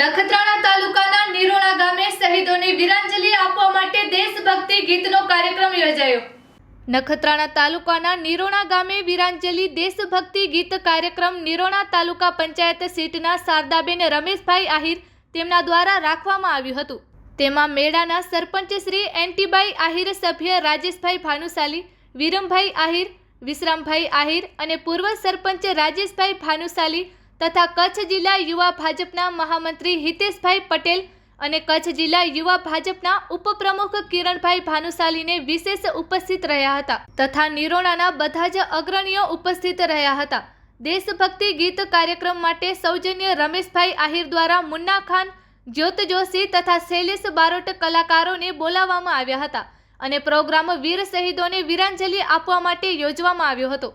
નખત્રાણા તાલુકાના નિરોણા ગામે શહીદોને વીરાંજલિ આપવા માટે દેશભક્તિ ગીતનો કાર્યક્રમ યોજાયો. નખત્રાણા તાલુકાના નિરોણા ગામે વીરાંજલિ દેશભક્તિ ગીત કાર્યક્રમ નિરોણા તાલુકા પંચાયત સીટના શારદાબેન રમેશભાઈ આહિર તેમના દ્વારા રાખવામાં આવ્યું હતું. તેમાં મેળાના સરપંચ શ્રી એન્ટીબાઈ આહિર, સભ્ય રાજેશભાઈ ભાનુશાલી, વિરમભાઈ આહિર, વિશ્રામભાઈ આહિર અને પૂર્વ સરપંચ રાજેશભાઈ ભાનુશાલી તથા કચ્છ જિલ્લા યુવા ભાજપના મહામંત્રી હિતેશભાઈ પટેલ અને કચ્છ જિલ્લા યુવા ભાજપના ઉપપ્રમુખ કિરણભાઈ ભાનુશાલીને વિશેષ ઉપસ્થિત રહ્યા હતા તથા નિરોણાના બધા જ અગ્રણીઓ ઉપસ્થિત રહ્યા હતા. દેશભક્તિ ગીત કાર્યક્રમ માટે સૌજન્ય રમેશભાઈ આહિર દ્વારા મુન્ના ખાન, જ્યોત જોશી તથા શૈલેષ બારોટ કલાકારોને બોલાવવામાં આવ્યા હતા અને પ્રોગ્રામ વીર શહીદોને વીરાંજલિ આપવા માટે યોજવામાં આવ્યો હતો.